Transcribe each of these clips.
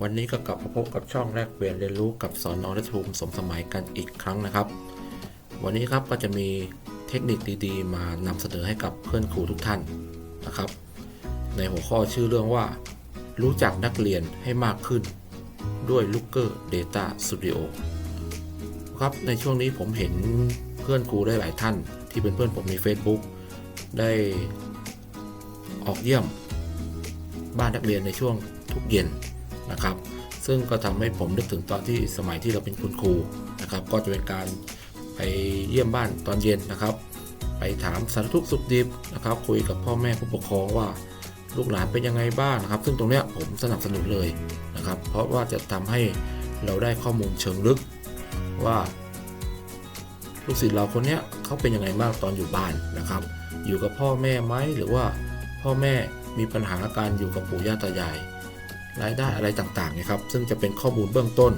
วันนี้ก็กลับมาพบกับช่องแลกเปลี่ยนเรียนรู้กับสอนนรัชภูมสมสมัยกันอีกครั้งนะครับ วันนี้ครับก็จะมีเทคนิคดีๆ มานำเสนอให้กับเพื่อนครูทุกท่านนะครับ ในหัวข้อชื่อเรื่องว่า รู้จักนักเรียนให้มากขึ้น ด้วย Looker Data Studio ครับในช่วงนี้ผมเห็นเพื่อนครูได้หลายท่าน ที่เป็นเพื่อนผมใน Facebook ได้ออกเยี่ยม บ้านนักเรียนในช่วงทุกเย็น นะครับ ซึ่งก็ทำให้ผมนึกถึงตอนที่สมัยที่เราเป็นคุณครูนะครับ ก็จะเป็นการไปเยี่ยมบ้านตอนเย็นนะครับ ไปถามสารทุกสุขดิบนะครับ คุยกับพ่อแม่ผู้ปกครองว่าลูกหลานเป็นยังไงบ้างนะครับ ซึ่งตรงนี้ผมสนับสนุนเลยนะครับ เพราะว่าจะทำให้เราได้ข้อมูลเชิงลึกว่า ลูกศิษย์เราคนนี้เขาเป็นยังไงบ้างตอนอยู่บ้านนะครับ อยู่กับพ่อแม่ไหมหรือว่าพ่อแม่มีปัญหาการอยู่กับปู่ย่าตายาย รายได้อะไรต่างๆนะครับ ซึ่งจะเป็นข้อมูลเบื้องต้น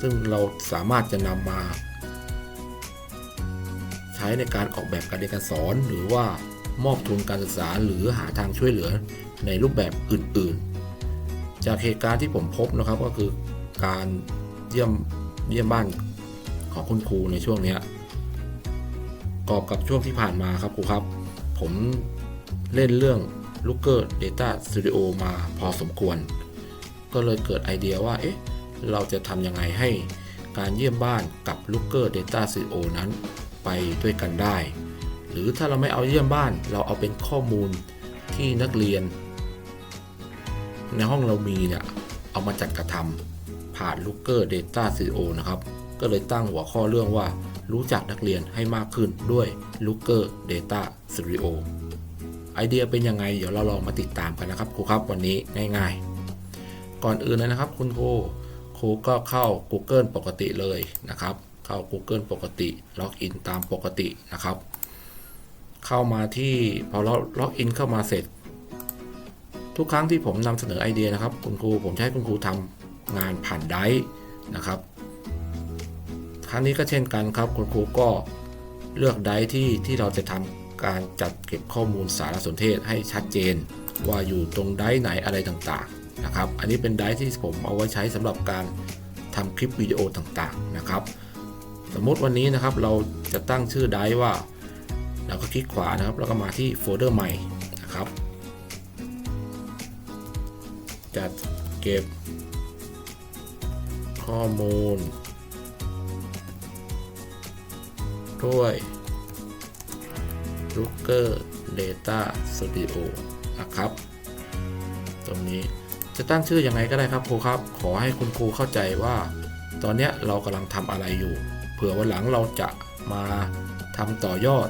ซึ่งเราสามารถจะนำมา ใช้ในการออกแบบการเรียนการสอน หรือว่ามอบทุนการศึกษาหรือหาทางช่วยเหลือในรูปแบบอื่นๆ จากเหตุการณ์ที่ผมพบนะครับก็คือการเยี่ยมเยี่ยมบ้านของคุณครูในช่วงเนี้ยกอบกับช่วงที่ผ่านมาครับครูครับ ผมเล่นเรื่อง Looker Data Studio มาพอสมควร ก็เลยเกิดไอเดียว่า เอ๊ะ เราจะทำยังไงให้การเยี่ยมบ้านกับ Looker Data Studio นั้นไปด้วยกันได้ หรือถ้าเราไม่เอาเยี่ยมบ้าน เราเอาเป็นข้อมูลที่นักเรียน ในห้องเรามีเนี่ยเอามาจัดกระทำผ่าน Looker Data Studio นะครับ ก็เลยตั้งหัวข้อเรื่องว่ารู้จักนักเรียนให้มากขึ้นด้วย Looker Data Studio ไอเดียเป็นยังไง เดี๋ยวเราลองมาติดตามกันนะครับครูครับวันนี้ง่าย ๆ ก่อนอื่นเลยนะครับ คุณครูครูก็เข้า Google ปกติเลยนะครับ เข้า Google ปกติล็อกอินตามปกตินะครับ เข้ามาที่พอเราล็อกอินเข้ามาเสร็จ ทุกครั้งที่ผมนำเสนอไอเดียนะครับ คุณครูผมจะให้คุณครูทำงานผ่านไดนะครับ ครั้งนี้ก็เช่นกันครับ คุณครูก็เลือกไดที่ที่เราจะทำการจัดเก็บข้อมูลสารสนเทศให้ชัดเจน ว่าอยู่ตรงไดไหนอะไรต่างๆ นะครับ อันนี้เป็นไดร์ที่ผมเอาไว้ใช้สำหรับการทำคลิปวิดีโอต่างๆนะครับ สมมุติวันนี้นะครับเราจะตั้งชื่อไดร์ว่า เราก็คลิกขวานะครับ แล้วก็มาที่โฟลเดอร์ใหม่นะครับ จัดเก็บ ข้อมูล ด้วย Looker Data Studio นะครับ ตรงนี้ จะตั้งชื่ออยังไงก็ได้ครับครูครับ ขอให้คุณครูเข้าใจว่า ตอนนี้เรากำลังทำอะไรอยู่ เผื่อวันหลังเราจะมาทำต่อยอด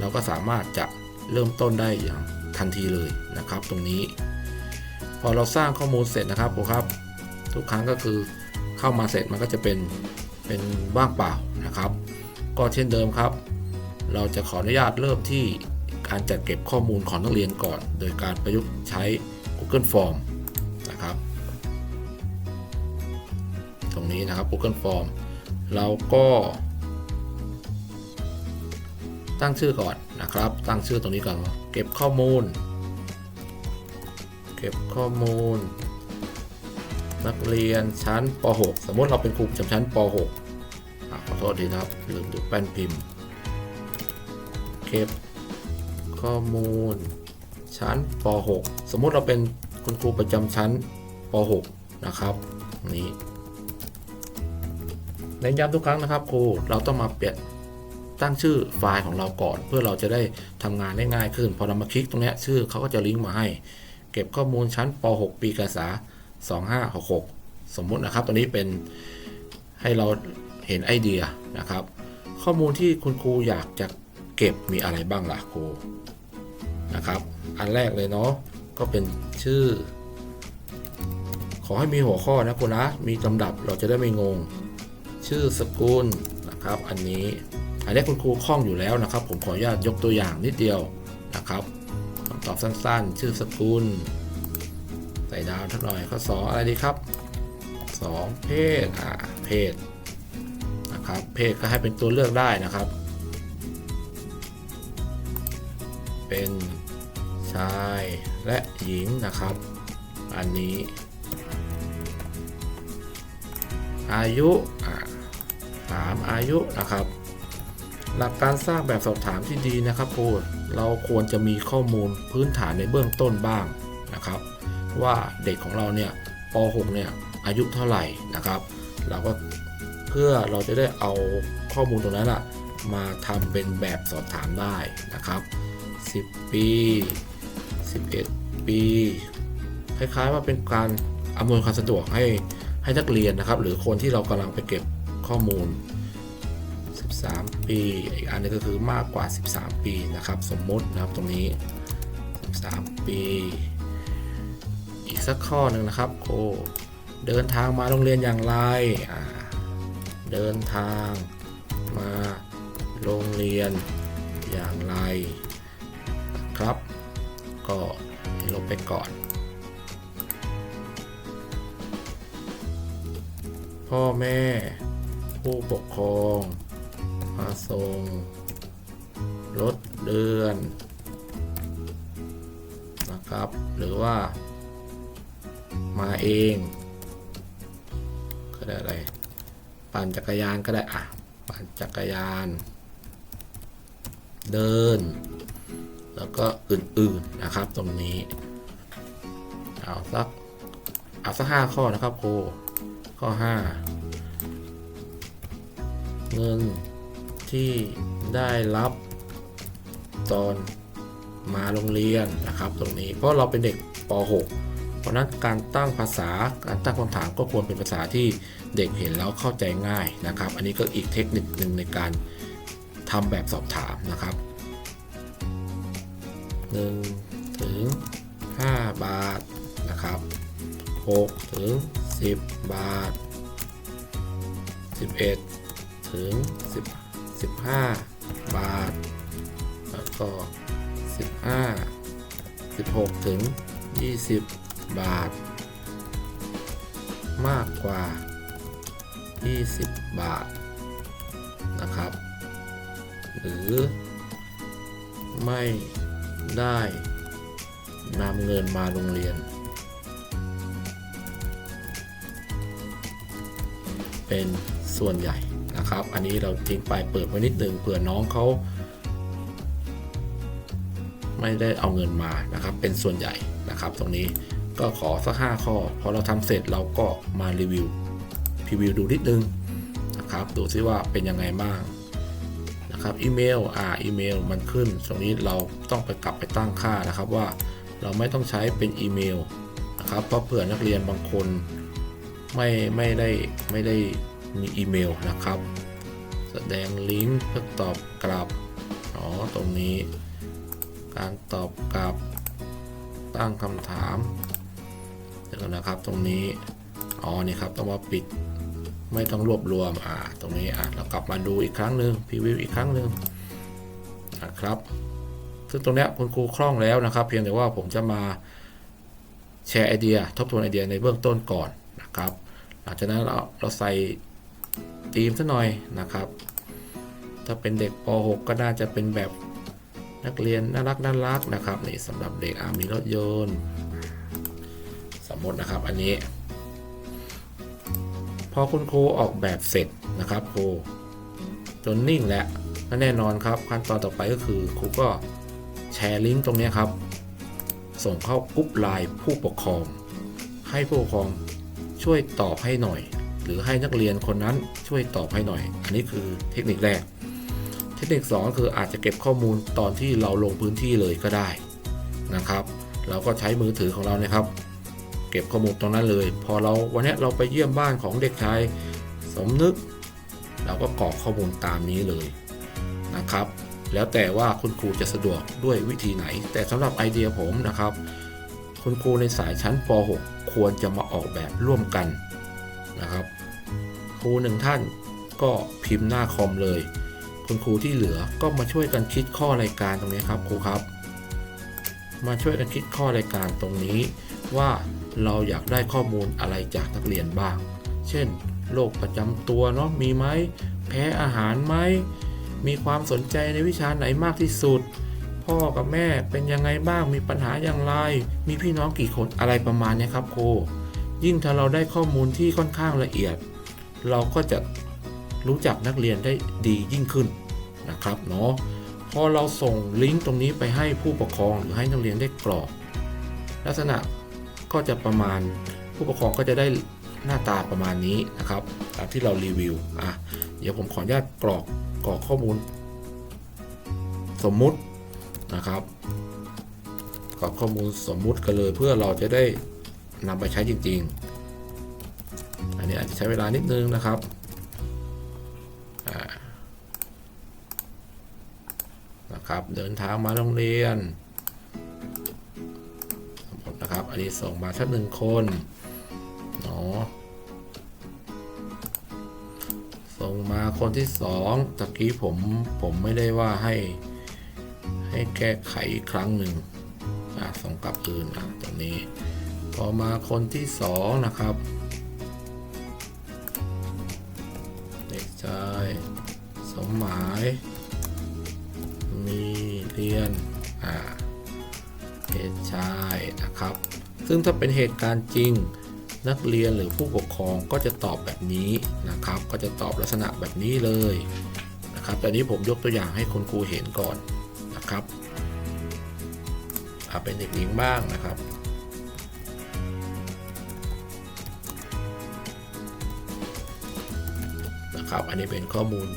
เราก็สามารถจะเริ่มต้นได้อย่างทันทีเลยนะครับ ตรงนี้ พอเราสร้างข้อมูลเสร็จนะครับครูครับ ทุกครั้งก็คือเข้ามาเสร็จมันก็จะเป็นเป็นว่างเปล่านะครับ ก็เช่นเดิมครับ เราจะขออนุญาตเริ่มที่การจัดเก็บข้อมูลของนักเรียนก่อน โดยการประยุกต์ใช้ Google Form นี้นะครับ Google Form เราก็ ตั้งชื่อก่อนนะครับ ตั้งชื่อตรงนี้ก่อน เก็บข้อมูล เก็บข้อมูล นักเรียนชั้นป .6 สมมติเราเป็นครูประจำชั้นป .6 ขอโทษทีนะครับ ลืมดูแป้นพิมพ์ เก็บข้อมูล ชั้นป .6 สมมติเราเป็นคุณครูประจำชั้นป .6 นะครับ นี้ เน้นย้ำทุกครั้งนะครับครูเราต้องมาเปลี่ยนตั้งชื่อไฟล์ของเราก่อน เพื่อเราจะได้ทำงานได้ง่ายขึ้น พอเรามาคลิกตรงนี้ชื่อเขาก็จะลิงก์มาให้ เก็บข้อมูลชั้นป .6 ปีการศึกษา2566 สมมุตินะครับ ตัวนี้เป็นให้เราเห็นไอเดียนะครับ ข้อมูลที่คุณครูอยากจะเก็บมีอะไรบ้างล่ะครูนะครับ อันแรกเลยเนาะก็เป็นชื่อ ขอให้มีหัวข้อนะคุณนะมีลำดับเราจะได้ไม่งง ชื่อสกุลนะครับ อันนี้อันนี้คุณครูคล่องอยู่แล้วนะครับ ผมขออนุญาตยกตัวอย่างนิดเดียวนะครับคำตอบสั้นๆ ชื่อสกุล ใส่ดาวเท่าหน่อยข้อสองอะไรดีครับสองเพศอ่าเพศนะครับ เพศก็ให้เป็นตัวเลือกได้นะครับ เป็นชายและหญิงนะครับ อันนี้ อายุอ่า ถามอายุนะครับ หลักการสร้างแบบสอบถามที่ดีนะครับครูเราควรจะมีข้อมูลพื้นฐานในเบื้องต้นบ้างนะครับ ว่าเด็กของเราเนี่ยป .6 เนี่ยอายุเท่าไหร่นะครับ เราก็เพื่อเราจะได้เอาข้อมูลตรงนั้นอะมาทำเป็นแบบสอบถามได้นะครับ 10 ปี 11 ปี คล้ายๆว่าเป็นการอำนวยความสะดวกให้ให้นักเรียนนะครับ หรือคนที่เรากำลังไปเก็บ ข้อมูล 13 ปี อีกอันนึงก็คือมากกว่า 13 ปีนะครับ สมมตินะครับตรงนี้ 13 ปี อีกสักข้อหนึ่งนะครับโคเดินทางมาโรงเรียนอย่างไร เดินทางมาโรงเรียนอย่างไรครับ ก็ลบไปก่อน พ่อแม่ ผู้ปกครองมาส่งรถเดือนนะครับ หรือว่า มาเอง ก็ได้อะไร ปั่นจักรยานก็ได้อะปั่นจักรยาน เดิน แล้วก็อื่นๆนะครับตรงนี้ เอาสักเอาสักห้าข้อนะครับโคข้อห้า เงินที่ได้รับตอนมาโรงเรียนนะครับ ตรงนี้เพราะเราเป็นเด็กป .6 เพราะนั้นการตั้งภาษาการตั้งคำถามก็ควรเป็นภาษาที่เด็กเห็นแล้วเข้าใจง่ายนะครับ อันนี้ก็อีกเทคนิคหนึ่งในการทำแบบสอบถามนะครับ1ถึง5บาทนะครับ6ถึง10 บาท 11 ถึง 10 15 บาท แล้วก็ 15 16 ถึง 20 บาท มากกว่า 20 บาทนะครับ หรือไม่ได้นำเงินมาโรงเรียน เป็นส่วนใหญ่ นะครับ อันนี้เราทิ้งไปเปิดไว้นิดนึงเผื่อน้องเขาไม่ได้เอาเงินมานะครับ เป็นส่วนใหญ่นะครับ ตรงนี้ก็ขอสัก5ข้อ พอเราทำเสร็จเราก็มารีวิวพรีวิวดูนิดนึงนะครับ ดูซิว่าเป็นยังไงบ้างนะครับ อีเมล อ่า อีเมล มันขึ้น ตรงนี้เราต้องไปกลับไปตั้งค่านะครับว่าเราไม่ต้องใช้เป็นอีเมลนะครับ เพราะเผื่อนักเรียนบางคนไม่ไม่ได้ไม่ได้ มีอีเมลนะครับ แสดงลิงก์เพื่อตอบกลับอ๋อตรงนี้ การตอบกลับตั้งคำถามเดี๋ยวนะครับตรงนี้อ๋อนี่ครับต้องมาปิดไม่ต้องรวบรวมอ่าตรงนี้อะเรากลับมาดูอีกครั้งหนึ่งพรีวิวอีกครั้งหนึ่งนะครับซึ่งตรงนี้คุณครูคล่องแล้วนะครับ เพียงแต่ว่าผมจะมาแชร์ไอเดีย ทบทวนไอเดียในเบื้องต้นก่อนนะครับ หลังจากนั้นเราเราใส่ ธีมซะหน่อยนะครับ ถ้าเป็นเด็กป .6 ก็น่าจะเป็นแบบนักเรียนน่ารักน่ารักนะครับนี่สำหรับเด็กอามีรถยนต์ สมมตินะครับอันนี้ พอคุณครูออกแบบเสร็จนะครับครูจนนิ่งแล้วก็แน่นอนครับขั้นตอนต่อไปก็คือครูก็แชร์ลิงก์ตรงนี้ครับ ส่งเข้ากรุ๊ปไลน์ผู้ปกครอง ให้ผู้ปกครองช่วยตอบให้หน่อย รือให้นักเรียนคนนั้นช่วยตอบให้หน่อย อันนี้คือเทคนิคแรก เทคนิค2คืออาจจะเก็บข้อมูลตอนที่เราลงพื้นที่เลยก็ได้นะครับ เราก็ใช้มือถือของเราเนี่ยครับ เก็บข้อมูลตรงนั้นเลย พอเราวันนี้เราไปเยี่ยมบ้านของเด็กชายสมนึก เราก็กรอกข้อมูลตามนี้เลยนะครับ แล้วแต่ว่าคุณครูจะสะดวกด้วยวิธีไหน แต่สำหรับไอเดียผมนะครับคุณครูในสายชั้นป .6 ควรจะมาออกแบบร่วมกันนะครับ ครูหนึ่งท่านก็พิมพ์หน้าคอมเลย คุณครูที่เหลือก็มาช่วยกันคิดข้อรายการตรงนี้ครับครูครับ มาช่วยกันคิดข้อรายการตรงนี้ ว่าเราอยากได้ข้อมูลอะไรจากนักเรียนบ้าง เช่นโรคประจำตัวเนาะมีไหมแพ้อาหารไหมมีความสนใจในวิชาไหนมากที่สุด พ่อกับแม่เป็นยังไงบ้างมีปัญหาอย่างไร มีพี่น้องกี่คนอะไรประมาณนี้ครับครูยิ่งถ้าเราได้ข้อมูลที่ค่อนข้างละเอียด เราก็จะรู้จักนักเรียนได้ดียิ่งขึ้นนะครับเนาะพอเราส่งลิงก์ตรงนี้ไปให้ผู้ปกครองหรือให้นักเรียนได้กรอก ลักษณะก็จะประมาณผู้ปกครองก็จะได้หน้าตาประมาณนี้นะครับตามที่เรารีวิวอะเดี๋ยวผมขออนุญาตกรอกกรอกข้อมูล สมมุตินะครับกรอกข้อมูลสมมุติกันเลยเพื่อเราจะได้นำไปใช้จริงๆ นนี้อาจจะใช้เวลานิดนึงนะครับนะครับเดินทางมาโรงเรียนสมมตินะครับ อันนี้ส่งมาท่านหนึ่งคนเนาะส่งมาคนที่สองตะกี้ผมผมไม่ได้ว่าให้ให้แก้ไขอีกครั้งหนึ่งอะส่งกลับคืนอะตรงนี้ พอมาคนที่สองนะครับ ชาย สมหมาย มีเรียน อ่า เหตุชายนะครับ ซึ่งถ้าเป็นเหตุการณ์จริงนักเรียนหรือผู้ปกครองก็จะตอบแบบนี้นะครับ ก็จะตอบลักษณะแบบนี้เลยนะครับ แต่นี้ผมยกตัวอย่างให้คุณครูเห็นก่อนนะครับเอาเป็นเด็กหญิงบ้างนะครับ นะครับ อันนี้เป็นข้อมูล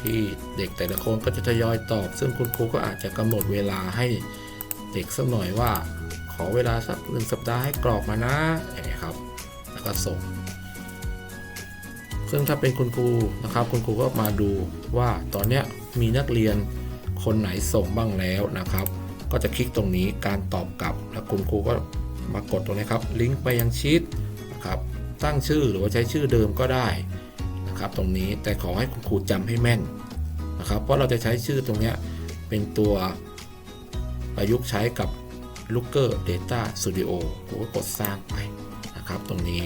ที่เด็กแต่ละคนก็จะทยอยตอบ ซึ่งคุณครูก็อาจจะกำหนดเวลาให้เด็กสักหน่อยว่า ขอเวลาสักหนึ่งสัปดาห์ให้กรอกมานะอย่างนี้ครับ แล้วก็ส่ง ซึ่งถ้าเป็นคุณครูนะครับ คุณครูก็มาดูว่าตอนเนี้ยมีนักเรียนคนไหนส่งบ้างแล้วนะครับ ก็จะคลิกตรงนี้การตอบกลับ แล้วคุณครูก็มากดตรงนี้ครับ ลิงก์ไปยังชีตนะครับ ตั้งชื่อหรือว่าใช้ชื่อเดิมก็ได้ นะครับตรงนี้แต่ขอให้คุณครูจำให้แม่นนะครับ เพราะเราจะใช้ชื่อตรงนี้เป็นตัวประยุกต์ใช้กับ Looker Data Studio ผมก็กดสร้างไปนะครับตรงนี้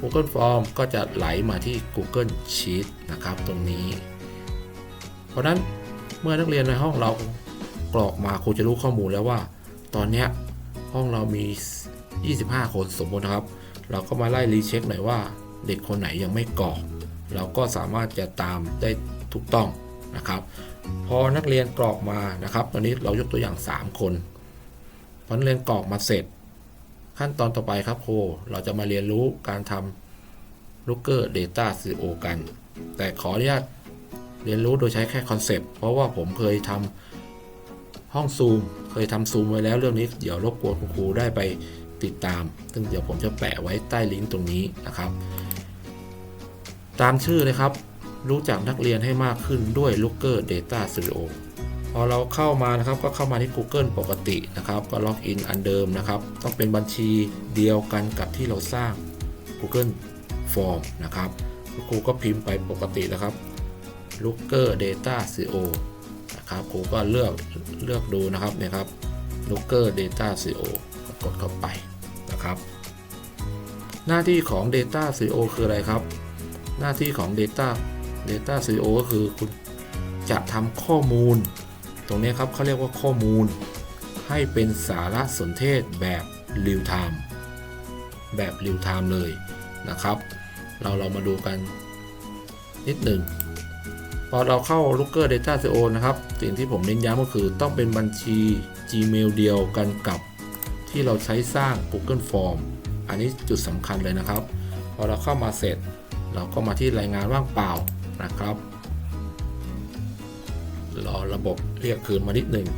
Google Form ก็จะไหลมาที่ Google Sheet นะครับตรงนี้ เพราะนั้นเมื่อนักเรียนในห้องเรากรอกมาครูจะรู้ข้อมูลแล้วว่า ตอนนี้ห้องเรามี 25 คนสมมตินะครับ เราก็มาไล่รีเช็คหน่อยว่า เด็กคนไหนยังไม่กรอกเราก็สามารถจะตามได้ถูกต้องนะครับ พอนักเรียนกรอกมานะครับตอนนี้เรายกตัวอย่าง 3 คนพอนักเรียนกรอกมาเสร็จ ขั้นตอนต่อไปครับครูเราจะมาเรียนรู้การทำ Looker Data CEO กัน แต่ขออนุญาตเรียนรู้โดยใช้แค่คอนเซปต์เพราะว่าผมเคยทำห้องซูม เคยทำซูมไว้แล้วเรื่องนี้เดี๋ยวรบกวนคุณครูได้ไปติดตาม ซึ่งเดี๋ยวผมจะแปะไว้ใต้ลิงก์ตรงนี้นะครับ ตามชื่อเลยครับ รู้จักนักเรียนให้มากขึ้นด้วย Looker Data Studio พอเราเข้ามานะครับก็เข้ามาที่ Google ปกตินะครับ ก็ล็อกอินอันเดิมนะครับ ต้องเป็นบัญชีเดียวกันกับที่เราสร้าง Google Form นะครับครูก็พิมพ์ไปปกตินะครับ Looker Data Studio นะครับครูก็เลือกเลือกดูนะครับเนี่ยครับ Looker Data Studio กดเข้าไปนะครับ หน้าที่ของ Data Studio คืออะไรครับ หน้าที่ของ Data Data Studio ก็คือคุณจะทำข้อมูล ตรงนี้ครับเขาเรียกว่าข้อมูล ให้เป็นสารสนเทศแบบ real time แบบ real time เลยนะครับ เราเรามาดูกันนิดหนึ่งพอเราเข้า Looker Data Studio นะครับ สิ่งที่ผมเน้นย้ำก็คือต้องเป็นบัญชี Gmail เดียวกันกับที่เราใช้สร้าง Google Form อันนี้จุดสำคัญเลยนะครับ พอเราเข้ามาเสร็จ เราก็มาที่รายงานว่างเปล่านะครับ รอระบบเรียกคืนมานิดหนึ่ง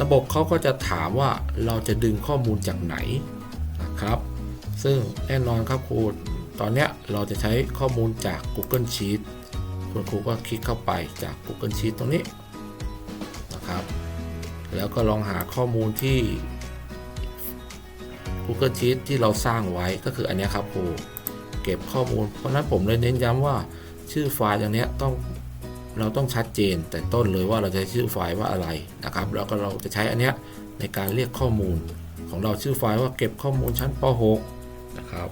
ระบบเขาก็จะถามว่าเราจะดึงข้อมูลจากไหนนะครับ ซึ่งแน่นอนครับครูตอนนี้เราจะใช้ข้อมูลจาก Google Sheet คุณครูก็คลิกเข้าไปจาก Google Sheet ตรงนี้นะครับ แล้วก็ลองหาข้อมูลที่ Google Sheet ที่เราสร้างไว้ก็คืออันนี้ครับครู เก็บข้อมูล เพราะนั้นผมเลยเน้นย้ำว่าชื่อไฟล์อย่างนี้ต้องเราต้องชัดเจนแต่ต้นเลยว่าเราจะใช้ชื่อไฟล์ว่าอะไรนะครับ แล้วก็เราจะใช้อันเนี้ยในการเรียกข้อมูล ของเราชื่อไฟล์ว่าเก็บข้อมูลชั้นป .6 นะครับ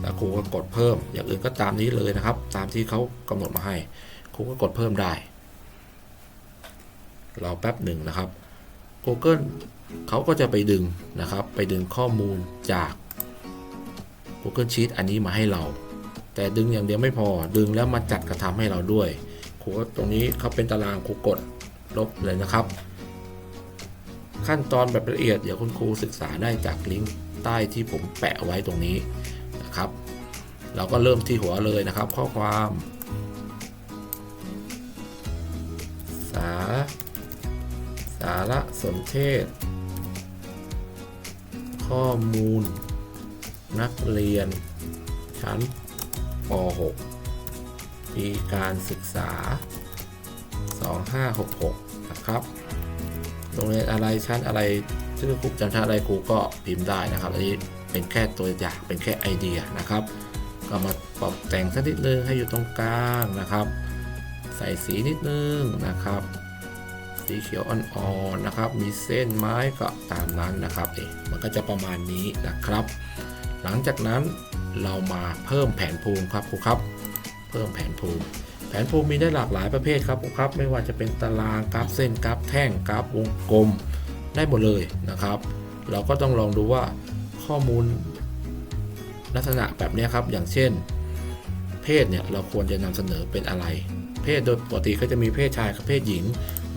แล้วครูก็กดเพิ่ม อย่างอื่นก็ตามนี้เลยนะครับ ตามที่เขากำหนดมาให้ครูก็กดเพิ่มได้รอแป๊บหนึ่งนะครับ Google เขาก็จะไปดึงนะครับ ไปดึงข้อมูลจาก Google Sheet อันนี้มาให้เรา แต่ดึงอย่างเดียวไม่พอดึงแล้วมาจัดกระทำให้เราด้วยครูก็ตรงนี้เขาเป็นตารางครูกดลบเลยนะครับ ขั้นตอนแบบละเอียดเดี๋ยวคุณครูศึกษาได้จากลิงก์ใต้ที่ผมแปะไว้ตรงนี้นะครับ เราก็เริ่มที่หัวเลยนะครับ ข้อความ สา สาระสนเทศ ข้อมูล นักเรียน ชั้นป .6 ปีการศึกษา 2566 นะครับ โรงเรียนอะไรชั้นอะไรชื่อครูจำชั้นอะไรครูก็พิมพ์ได้นะครับอันนี้เป็นแค่ตัวอย่างเป็นแค่ไอเดียนะครับ ก็มาปรับแต่งสักนิดนึงให้อยู่ตรงกลางนะครับ ใส่สีนิดนึงนะครับ สีเขียวอ่อนๆนะครับ มีเส้นไม้ก็ตามนั้นนะครับเอ๊ะมันก็จะประมาณนี้นะครับ หลังจากนั้นเรามาเพิ่มแผนภูมิครับครูครับ เพิ่มแผนภูมิ แผนภูมิมีได้หลากหลายประเภทครับครูครับ ไม่ว่าจะเป็นตารางกราฟเส้นกราฟแท่งกราฟวงกลมได้หมดเลยนะครับ เราก็ต้องลองดูว่าข้อมูลลักษณะแบบนี้ครับ อย่างเช่น เพศเนี่ยเราควรจะนำเสนอเป็นอะไร เพศโดยปกติก็จะมีเพศชายกับเพศหญิง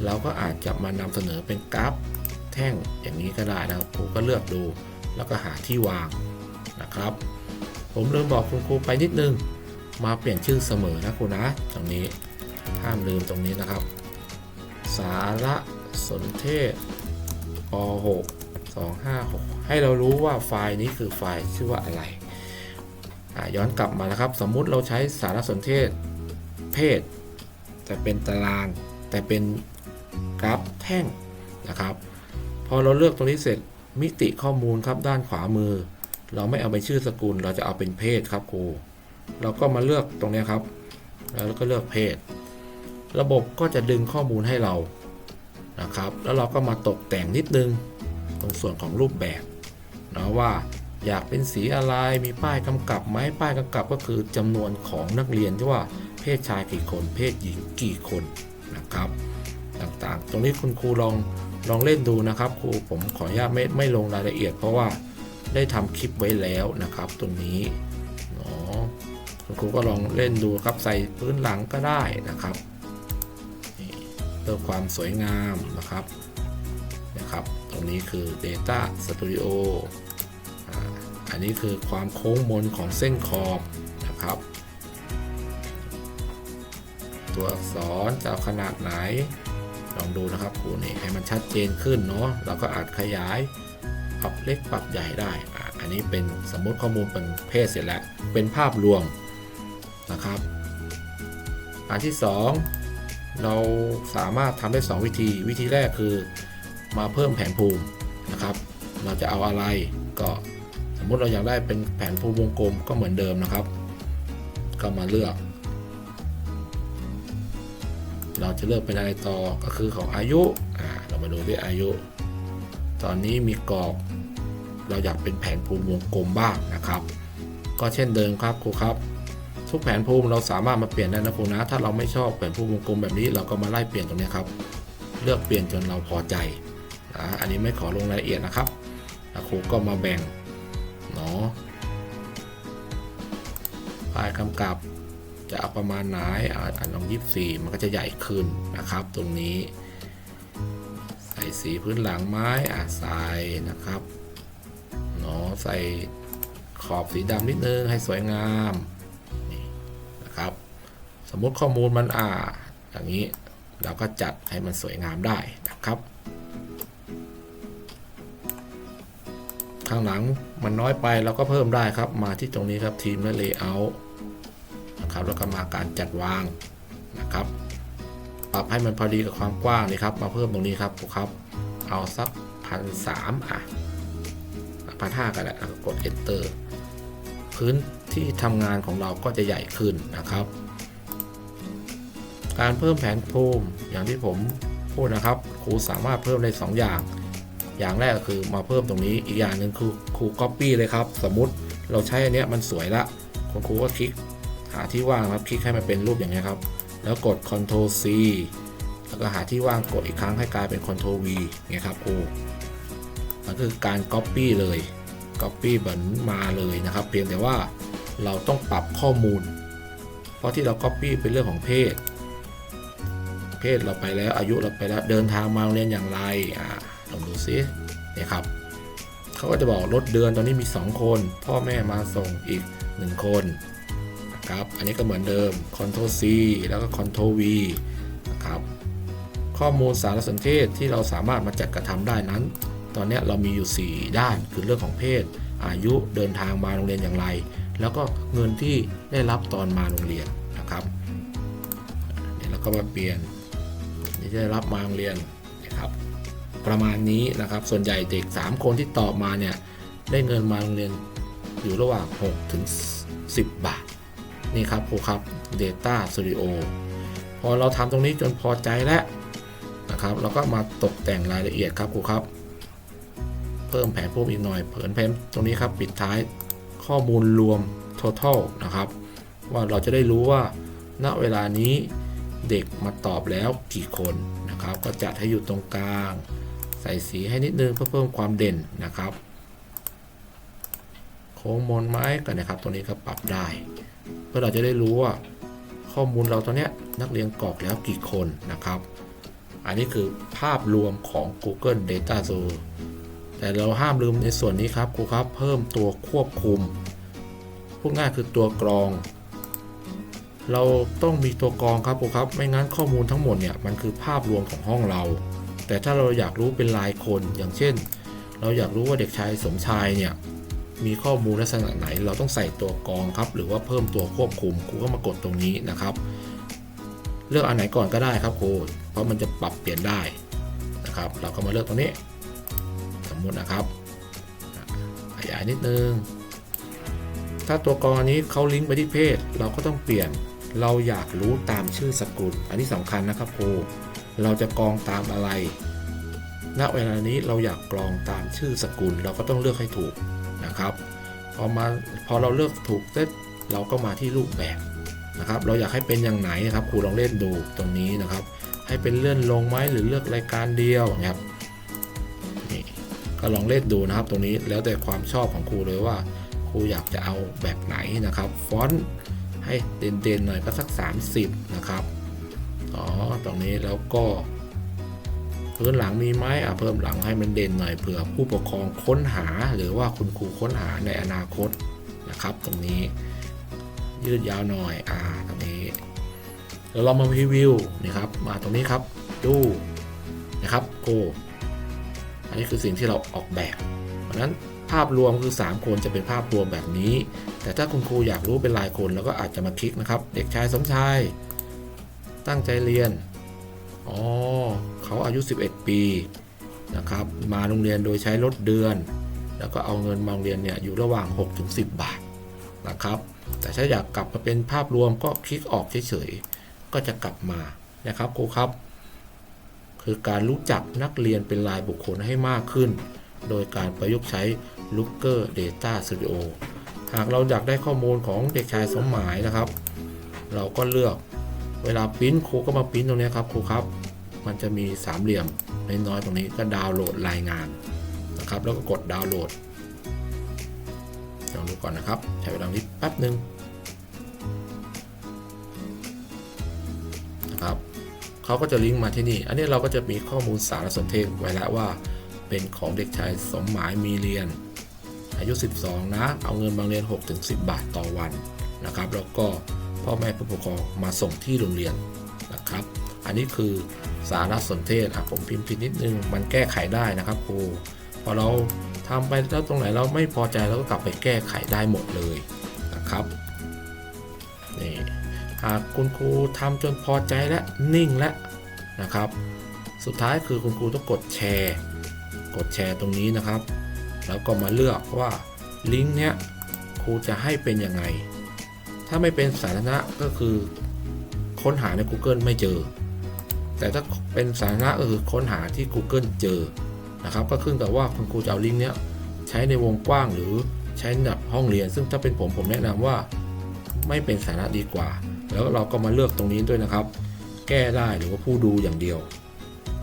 เราก็อาจจะมานำเสนอเป็นกราฟแท่งอย่างนี้ก็ได้นะครับครูก็เลือกดูแล้วก็หาที่วาง นะครับ ผมลืมบอกคุณครูไปนิดนึง มาเปลี่ยนชื่อเสมอนะครูนะ ตรงนี้ห้ามลืมตรงนี้นะครับ สารสนเทศป .6 256 ให้เรารู้ว่าไฟล์นี้คือไฟล์ชื่อว่าอะไระย้อนกลับมานะครับ สมมุติเราใช้สารสนเทศเพศ แต่เป็นตาราง แต่เป็นกราฟแท่งนะครับ พอเราเลือกตรงนี้เสร็จมิติข้อมูลครับด้านขวามือ เราไม่เอาเป็นชื่อสกุล เราจะเอาเป็นเพศครับครู เราก็มาเลือกตรงนี้ครับ แล้วก็เลือกเพศ ระบบก็จะดึงข้อมูลให้เรานะครับ แล้วเราก็มาตกแต่งนิดนึงตรงส่วนของรูปแบบนะว่าอยากเป็นสีอะไร มีป้ายกำกับไหมป้ายกำกับก็คือจำนวนของนักเรียนที่ว่าเพศชายกี่คน เพศหญิงกี่คนนะครับ ต่างๆ ตรงนี้คุณครูลองลองเล่นดูนะครับ ครูผมขออนุญาตไม่ไม่ลงรายละเอียดเพราะว่า ได้ทำคลิปไว้แล้วนะครับตรงนี้เนาะคุณครูก็ลองเล่นดูครับใส่พื้นหลังก็ได้นะครับเพื่อความสวยงามนะครับนะครับ ตรงนี้คือ Data Studio อ่าอันนี้คือความโค้งมนของเส้นขอบนะครับ ตัวอักษรจะขนาดไหนลองดูนะครับครูนี่ให้มันชัดเจนขึ้นเนาะเราก็อาจขยาย รับเล็กปรับใหญ่ได้อะอันนี้เป็นสมมติข้อมูลเป็นเพศเสร็จแล้ว เป็นภาพรวมนะครับ อันที่ 2 เราสามารถทำได้ 2 วิธี วิธีแรกคือมาเพิ่มแผนภูมินะครับ เราจะเอาอะไรก็สมมติเราอยากได้เป็นแผนภูมิวงกลมก็เหมือนเดิมนะครับ ก็มาเลือก เราจะเลือกเป็นอะไรต่อก็คือของอายุอ่าเรามาดูที่อายุ ตอนนี้มีกรอบ เราอยากเป็นแผนภูมิวงกลมบ้างนะครับ ก็เช่นเดิมครับครูครับ ทุกแผนภูมิเราสามารถมาเปลี่ยนได้นะครูนะ ถ้าเราไม่ชอบแผนภูมิวงกลมแบบนี้ เราก็มาไล่เปลี่ยนตรงนี้ครับ เลือกเปลี่ยนจนเราพอใจนะอันนี้ไม่ขอลงรายละเอียดนะครับครูก็มาแบ่งเนาะปลายกำกับจะเอาประมาณไหนอ่านลองยี่สี่มันก็จะใหญ่ขึ้นนะครับ ตรงนี้ ใส่สีพื้นหลังไม้อะใส่นะครับ เนาะใส่ขอบสีดำนิดนึงให้สวยงามนี่นะครับ สมมติข้อมูลมันอ่าอย่างนี้เราก็จัดให้มันสวยงามได้นะครับข้างหลังมันน้อยไปเราก็เพิ่มได้ครับ มาที่ตรงนี้ครับทีมและ Layout นะครับแล้วก็มาการจัดวางนะครับ ปรับให้มันพอดีกับความกว้างนี่ครับ มาเพิ่มตรงนี้ครับครับ เอาสักพันสามอะ พันห้าก็ได้แล้วก็กด enter พื้นที่ทำงานของเราก็จะใหญ่ขึ้นนะครับ การเพิ่มแผนภูมิอย่างที่ผมพูดนะครับ ครูสามารถเพิ่มได้ 2 อย่าง อย่างแรกก็คือมาเพิ่มตรงนี้อีกอย่างหนึ่งคือครู copy เลยครับ สมมุติเราใช้อันนี้มันสวยละคุณครูก็คลิกหาที่ว่างครับคลิกให้มันเป็นรูปอย่างนี้ยครับ แล้วกด Ctrl C แล้วก็หาที่ว่างกดอีกครั้งให้กลายเป็น Ctrl V เนี่ยครับครู มันคือการ Copy เลย Copy เหมือนมาเลยนะครับ เพียงแต่ว่าเราต้องปรับข้อมูล เพราะที่เรา Copy เป็นเรื่องของเพศ เพศเราไปแล้วอายุเราไปแล้วเดินทางมาเรียนอย่างไรอ่าลองดูซิเนี่ยครับเขาก็จะบอกรถเดือนตอนนี้มี 2 คน พ่อแม่มาส่งอีก 1 คนนะครับอันนี้ก็เหมือนเดิม Ctrl C แล้วก็ Ctrl V นะครับข้อมูลสารสนเทศที่เราสามารถมาจัดกระทำได้นั้น ตอนนี้เรามีอยู่ 4 ด้านคือเรื่องของเพศ อายุเดินทางมาโรงเรียนอย่างไร แล้วก็เงินที่ได้รับตอนมาโรงเรียนนะครับเดี๋ยวเราก็มาเปลี่ยนนี่ได้รับมาโรงเรียนนะครับ ประมาณนี้นะครับ ส่วนใหญ่เด็ก 3 คนที่ตอบมาเนี่ยได้เงินมาโรงเรียนอยู่ระหว่าง6ถึง10 บาท นี่ครับครูครับ Data Studio พอเราทำตรงนี้จนพอใจแล้วนะครับ เราก็มาตกแต่งรายละเอียดครับครูครับ เพิ่มแผนภูมิอีกหน่อยเผินแผนตรงนี้ครับปิดท้ายข้อมูลรวม total นะครับ ว่าเราจะได้รู้ว่าณเวลานี้เด็กมาตอบแล้วกี่คนนะครับ ก็จัดให้อยู่ตรงกลาง ใส่สีให้นิดนึงเพื่อเพิ่มความเด่นนะครับ โค้งมนไหมกันนะครับตัวนี้ก็ปรับได้ เพื่อเราจะได้รู้ว่าข้อมูลเราตอนนี้นักเรียนกรอกแล้วกี่คนนะครับ อันนี้คือภาพรวมของ Google Data Zoo แต่เราห้ามลืมในส่วนนี้ครับครูครับ เพิ่มตัวควบคุมพูดง่ายคือตัวกรอง เราต้องมีตัวกรองครับครูครับ ไม่งั้นข้อมูลทั้งหมดเนี่ยมันคือภาพรวมของห้องเรา แต่ถ้าเราอยากรู้เป็นรายคนอย่างเช่น เราอยากรู้ว่าเด็กชายสมชายเนี่ยมีข้อมูลลักษณะไหน เราต้องใส่ตัวกรองครับ หรือว่าเพิ่มตัวควบคุมครูก็มากดตรงนี้นะครับ เลือกอันไหนก่อนก็ได้ครับครูเพราะมันจะปรับเปลี่ยนได้นะครับ เราก็มาเลือกตรงนี้ มมุตินะครับ ขยายนิดนึง ถ้าตัวกรอนี้เขาลิงก์ไปที่เพศ เราก็ต้องเปลี่ยน เราอยากรู้ตามชื่อสกุล อันนี้สำคัญนะครับครู เราจะกรองตามอะไร ณ เวลานี้เราอยากกรองตามชื่อสกุล เราก็ต้องเลือกให้ถูกนะครับ พอมาพอเราเลือกถูกเสร็จเราก็มาที่รูปแบบนะครับ เราอยากให้เป็นอย่างไหนนะครับ ครูลองเล่นดูตรงนี้นะครับ ให้เป็นเลื่อนลงไหมหรือเลือกรายการเดียวนะครับ ก็ลองเล่นดูนะครับ ตรงนี้แล้วแต่ความชอบของครูเลยว่า ครูอยากจะเอาแบบไหนนะครับฟอนต์ให้เด่นๆหน่อยก็สัก 30 นะครับอ๋อตรงนี้แล้วก็พื้นหลังมีไหมอะเพิ่มหลังให้มันเด่นหน่อยเผื่อผู้ปกครองค้นหาหรือว่าคุณครูค้นหาในอนาคตนะครับ ตรงนี้ ยืดยาวหน่อยอ่าตรงนี้แล้วเรามาพรีวิวนี่ครับมาตรงนี้ครับ ดูนะครับโก อันนี้คือสิ่งที่เราออกแบบ เพราะนั้นภาพรวมคือ 3 คนจะเป็นภาพรวมแบบนี้ แต่ถ้าคุณครูอยากรู้เป็นรายคนเราก็อาจจะมาคลิกนะครับ เด็กชายสมชาย ตั้งใจเรียน อ๋อเขาอายุ 11 ปีนะครับ มาโรงเรียนโดยใช้รถเดือน แล้วก็เอาเงินมาโรงเรียนเนี่ยอยู่ระหว่าง 6-10 บาทนะครับ แต่ถ้าอยากกลับมาเป็นภาพรวมก็คลิกออกเฉยๆ ก็จะกลับมานะครับครูครับ คือการรู้จักนักเรียนเป็นรายบุคคลให้มากขึ้น โดยการประยุกต์ใช้ Looker Data Studio หากเราอยากได้ข้อมูลของเด็กชายสมหมายนะครับ เราก็เลือกเวลาปริ้นครูก็มาปริ้นตรงนี้ครับครูครับ มันจะมีสามเหลี่ยมน้อยๆตรงนี้ก็ดาวน์โหลดรายงานนะครับ แล้วก็กดดาวน์โหลดลองดูก่อนนะครับ ใช้เวลานิดแป๊บหนึ่ง เขาก็จะลิงก์มาที่นี่ อันนี้เราก็จะมีข้อมูลสารสนเทศไว้แล้วว่า เป็นของเด็กชายสมหมายมีเรียน อายุ 12 นะ เอาเงินมางเรียน 6-10 บาทต่อวันนะครับ แล้วก็พ่อแม่ผู้ปกครองมาส่งที่โรงเรียนนะครับ อันนี้คือสารสนเทศอะผมพิมพ์ผิดนิดนึง มันแก้ไขได้นะครับครูพอเราทำไปแล้วตรงไหนเราไม่พอใจเราก็กลับไปแก้ไขได้หมดเลยนะครับ หากคุณครูทำจนพอใจและนิ่งแล้วนะครับ สุดท้ายคือคุณครูต้องกดแชร์ กดแชร์ตรงนี้นะครับ แล้วก็มาเลือกว่าลิงก์เนี้ยครูจะให้เป็นยังไง ถ้าไม่เป็นสาธารณะก็คือค้นหาใน Google ไม่เจอ แต่ถ้าเป็นสาธารณะก็คือค้นหาที่ Google เจอนะครับ ก็ขึ้นกับว่าคุณครูจะเอาลิงก์เนี้ยใช้ในวงกว้างหรือใช้ในห้องเรียน ซึ่งถ้าเป็นผมผมแนะนำว่าไม่เป็นสาธารณะดีกว่า แล้วเราก็มาเลือกตรงนี้ด้วยนะครับ แก้ได้หรือว่าผู้ดูอย่างเดียว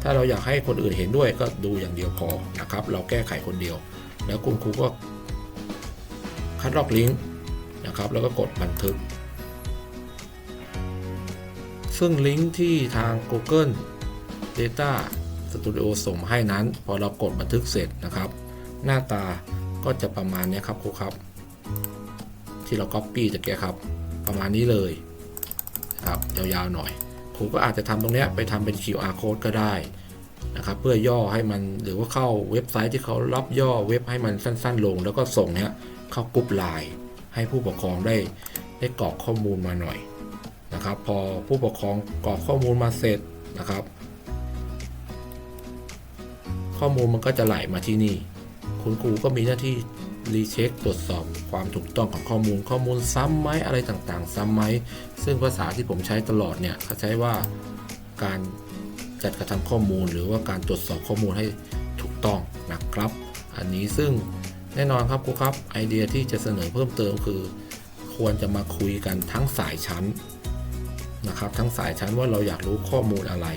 ถ้าเราอยากให้คนอื่นเห็นด้วยก็ดูอย่างเดียวพอนะครับ เราแก้ไขคนเดียว แล้วคุณครูก็คัดลอกลิงก์นะครับ แล้วก็กดบันทึก ซึ่งลิงก์ที่ทาง Google Data Studio ส่งมาให้นั้น พอเรากดบันทึกเสร็จนะครับ หน้าตาก็จะประมาณนี้ครับครูครับ ที่เรา Copy จากแกครับ ประมาณนี้เลย ครับยาวๆหน่อยครูก็อาจจะทำตรงนี้ไปทำเป็น QR code ก็ได้นะครับเพื่อย่อให้มันหรือว่าเข้าเว็บไซต์ที่เขารับย่อเว็บให้มันสั้น ๆ ลง แล้วก็ส่งเนี้ยเข้ากรุ๊ปไลน์ให้ผู้ปกครองได้ได้กรอกข้อมูลมาหน่อยนะครับพอผู้ปกครองกรอกข้อมูลมาเสร็จนะครับ ข้อมูลมันก็จะไหลมาที่นี่ คุณครูก็มีหน้าที่ รีเช็คตรวจสอบความถูกต้องของข้อมูลข้อมูลซ้ำไหมอะไรต่างๆ ซ้ำไหมซึ่งภาษาที่ผมใช้ตลอดเนี่ยเขาใช้ว่าการจัดกระทำข้อมูล หรือว่าการตรวจสอบข้อมูลให้ถูกต้องนะครับ อันนี้ซึ่งแน่นอนครับครูครับไอเดียที่จะเสนอเพิ่มเติมคือ ควรจะมาคุยกันทั้งสายชั้นนะครับ ทั้งสายชั้นว่าเราอยากรู้ข้อมูลอะไร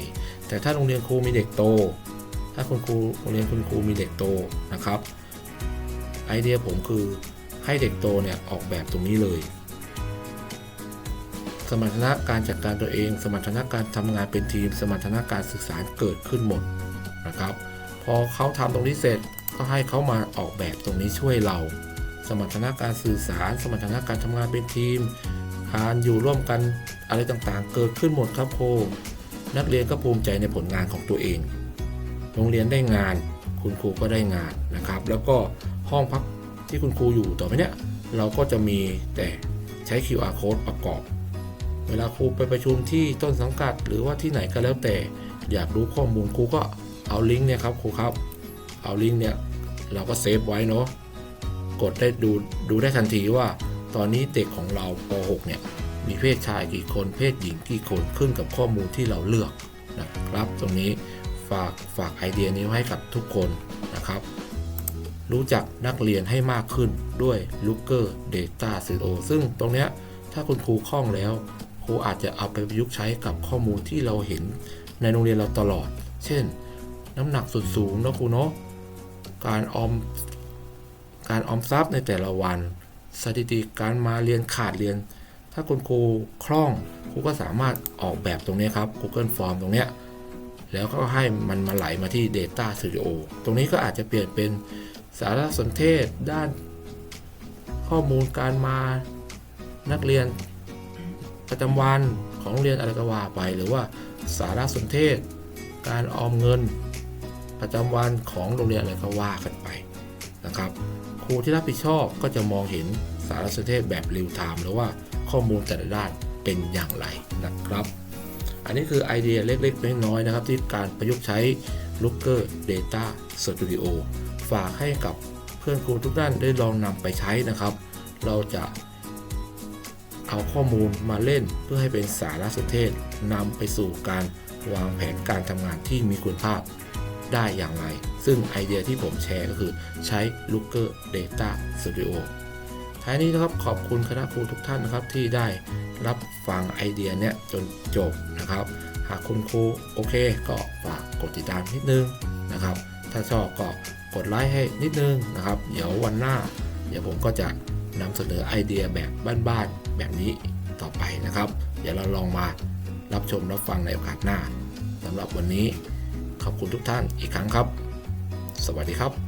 แต่ถ้าโรงเรียนครูมีเด็กโต ถ้าคุณครูโรงเรียนคุณครูมีเด็กโตนะครับ ไอเดียผมคือให้เด็กโตเนี่ยออกแบบตรงนี้เลย สมรรถนะการจัดการตัวเอง สมรรถนะการทำงานเป็นทีม สมรรถนะการสื่อสารเกิดขึ้นหมดนะครับ พอเขาทำตรงนี้เสร็จก็ให้เขามาออกแบบตรงนี้ช่วยเรา สมรรถนะการสื่อสาร สมรรถนะการทำงานเป็นทีมการอยู่ร่วมกันอะไรต่างๆ เกิดขึ้นหมดครับโคนักเรียนก็ภูมิใจในผลงานของตัวเอง โรงเรียนได้งาน คุณครูก็ได้งานนะครับ แล้วก็ ห้องพักที่คุณครูอยู่ต่อไปเนี้ยเราก็จะมีแต่ใช้ QR code ประกอบ เวลาครูไปประชุมที่ต้นสังกัด หรือว่าที่ไหนก็แล้วแต่ อยากรู้ข้อมูลครูก็เอาลิงก์เนี่ยครับครูครับ เอาลิงก์เนี่ยเราก็เซฟไว้เนาะกดได้ดูดูได้ทันทีว่า ตอนนี้เด็กของเราป .6 เนี่ยมีเพศชายกี่คนเพศหญิงกี่คนขึ้นกับข้อมูลที่เราเลือกนะครับ ตรงนี้ฝากฝากไอเดียนี้ไว้ให้กับทุกคนนะครับ รู้จักนักเรียนให้มากขึ้นด้วย Looker Data Studio ซึ่งตรงเนี้ยถ้าคุณครูคล่องแล้วครูอาจจะเอาไปประยุกต์ใช้กับข้อมูลที่เราเห็นในโรงเรียนเราตลอด เช่น น้ำหนักส่วนสูงนะครูเนาะการออมการออมทรัพย์ในแต่ละวัน สถิติการมาเรียนขาดเรียน ถ้าคุณครูคล่องครูก็สามารถออกแบบตรงนี้ครับ Google Form ตรงเนี้ยแล้วก็ให้มันมาไหลมาที่ Data Studio ตรงนี้ก็อาจจะเปลี่ยนเป็น สารสนเทศ ด้านข้อมูลการมานักเรียนประจำวันของโรงเรียนอะไรก็ว่าไป หรือว่าสารสนเทศ การออมเงินประจำวันของโรงเรียนอะไรก็ว่ากันไปนะครับ ครูที่รับผิดชอบก็จะมองเห็นสารสนเทศแบบรีลไทม์หรือว่าข้อมูลแต่ละด้านเป็นอย่างไรนะครับ อันนี้คือไอเดียเล็กๆน้อยๆนะครับ ที่การประยุกต์ใช้ Looker Data Studio ฝากให้กับเพื่อนครูทุกท่านได้ลองนำไปใช้นะครับ เราจะเอาข้อมูลมาเล่นเพื่อให้เป็นสารสนเทศนำไปสู่การวางแผนการทำงานที่มีคุณภาพได้อย่างไร ซึ่งไอเดียที่ผมแชร์ก็คือใช้ Looker Data Studio ท้ายนี้นะครับขอบคุณคณะครูทุกท่านนะครับที่ได้รับฟังไอเดียเนี้ยจนจบนะครับ หากคุณครูโอเคก็ฝากกดติดตามนิดนึงนะครับ ถ้าชอบก็ กดไลค์ให้นิดนึงนะครับ เดี๋ยววันหน้า เดี๋ยวผมก็จะนำเสนอไอเดียแบบบ้านๆแบบนี้ต่อไปนะครับ เดี๋ยวเราลองมารับชมรับฟังในโอกาสหน้าสำหรับวันนี้ขอบคุณทุกท่านอีกครั้งครับ สวัสดีครับ